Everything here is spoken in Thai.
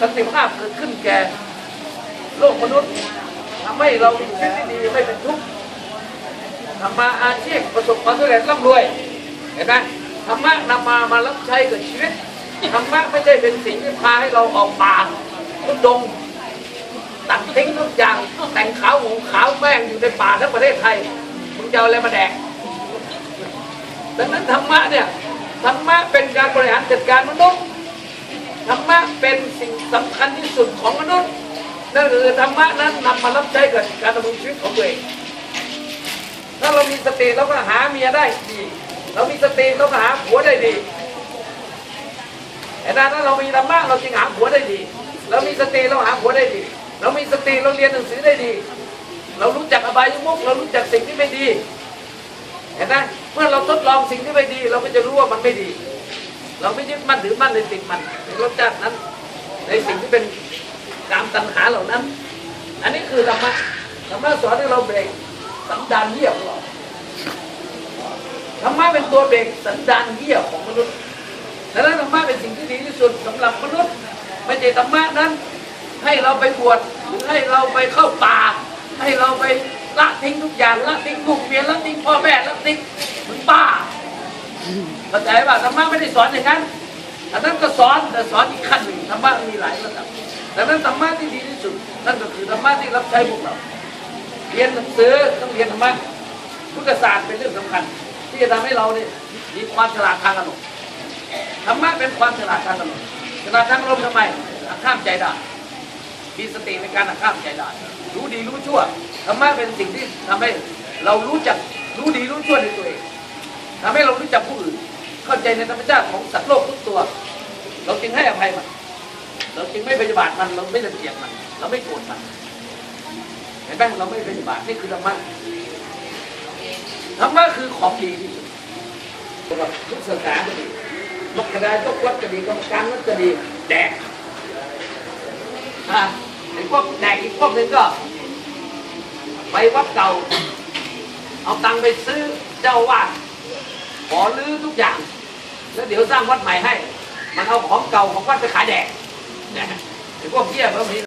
สันติภาพเกิดขึ้นแก่โลกมนุษย์ทำให้เรามีชีวิตที่ดีไม่เป็นทุกข์ทำมาอาชีพประสบความสำเร็จร่ำรวยเห็นไหมธรรมะนำมามารับใช้กับชีวิตธรรมะไม่ใช่เป็นสิ่งที่พาให้เราออกป่าทุดงตัดทิ้งทุกอย่างแต่งขาวหงขาวแม่งอยู่ในป่าทั้งประเทศไทยมึงจะเอาอะไรมาแดกดังนั้นธรรมะเนี่ยธรรมะเป็นการบริหารจัดการมนุษย์ เป็นสิ่งสำคัญที่สุดของมนุษย์นั่นคือธรรมะนั้นนำมารับใช้กับการดำรงชีวิตของตัวเองถ้าเรามีสติเราก็หาเมียได้ดีเรามีสติเราก็หาผัวได้ดีแต่ถ้าเรามีธรรมะเราจึงหาผัวได้ดี เรามีสติเราหาผัวได้ดี เรามีสติเราเรียนหนังสือได้ดี เรารู้จักอบายมุกเรารู้จักสิ่งที่ไม่ดีเห็นไหมเมื่อเราทดลองสิ่งที่ไม่ดี เราก็จะรู้ว่ามันไม่ดี เราไม่ยึดมั่นถือมั่นในสิ่งมันในรสชาตินั้น ในสิ่งที่เป็นกามตัณหาเหล่านั้น อันนี้คือธรรมะธรรมะสอนให้เราเบรกสันดานเหี้ยของเราธรรมะเป็นตัวเบรกสันดานเหี้ยของมนุษย์ดังนั้นธรรมะเป็นสิ่งที่ดีที่สุดสำหรับมนุษย์ไม่ใช่ธรรมะนั้น ให้เราไปบวชหรือให้เราไปเข้าป่า ให้เราไปละทิ้งทุกอย่างละทิ้งลูกเมียละทิ้งพ่อแม่ละทิ้งมึงบ้าเข้าใจป่ะธรรมะไม่ได้สอนอย่างนั้น อันนั้นก็สอนแต่สอนอีกขั้นหนึ่งธรรมะมีหลายระดับดังนั้นธรรมะที่ดีที่สุดนั่นก็คือธรรมะที่รับใช้พวกเรา เรียนหนังสือต้องเรียนธรรมะพุทธศาสตร์เป็นเรื่องสำคัญ ที่จะทำให้เราเนี่ยมีความฉลาดทางอารมณ์ธรรมะเป็นความฉลาดทางอารมณ์ฉลาดทางอารมณ์ทำไมหักข้ามใจได้มีสติในการหักข้ามใจได้รู้ดีรู้ชั่วธรรมะเป็นสิ่งที่ทำให้เรารู้จักรู้ดีรู้ชั่วในตัวเองทำให้เรารู้จักผู้อื่น เข้าใจในธรรมชาติของสัตว์โลกทุกตัว เราจึงให้อภัยมัน เราจึงไม่พยาบาทมันเราไม่รังเกียจมัน เราไม่โกรธมันเห็นไหมเราไม่พยาบาทนี่คือธรรมะธรรมะคือของดีที่สุดทุกศาสนาก็ดีมกกระดาษก็วัดก็ดีกรรมการวัดก็ดีแดกอะไอ้พวกแดกอีกพวกหนึ่งก็ ไปวัดเก่า เอาตังค์ไปซื้อเจ้าอาวาดขอรื้อทุกอย่าง แล้วเดี๋ยวสร้างวัดใหม่ให้ มันเอาของเก่าของวัดไปขายแดกเนี่ยไอ้พวกเหี้ยพวกนี้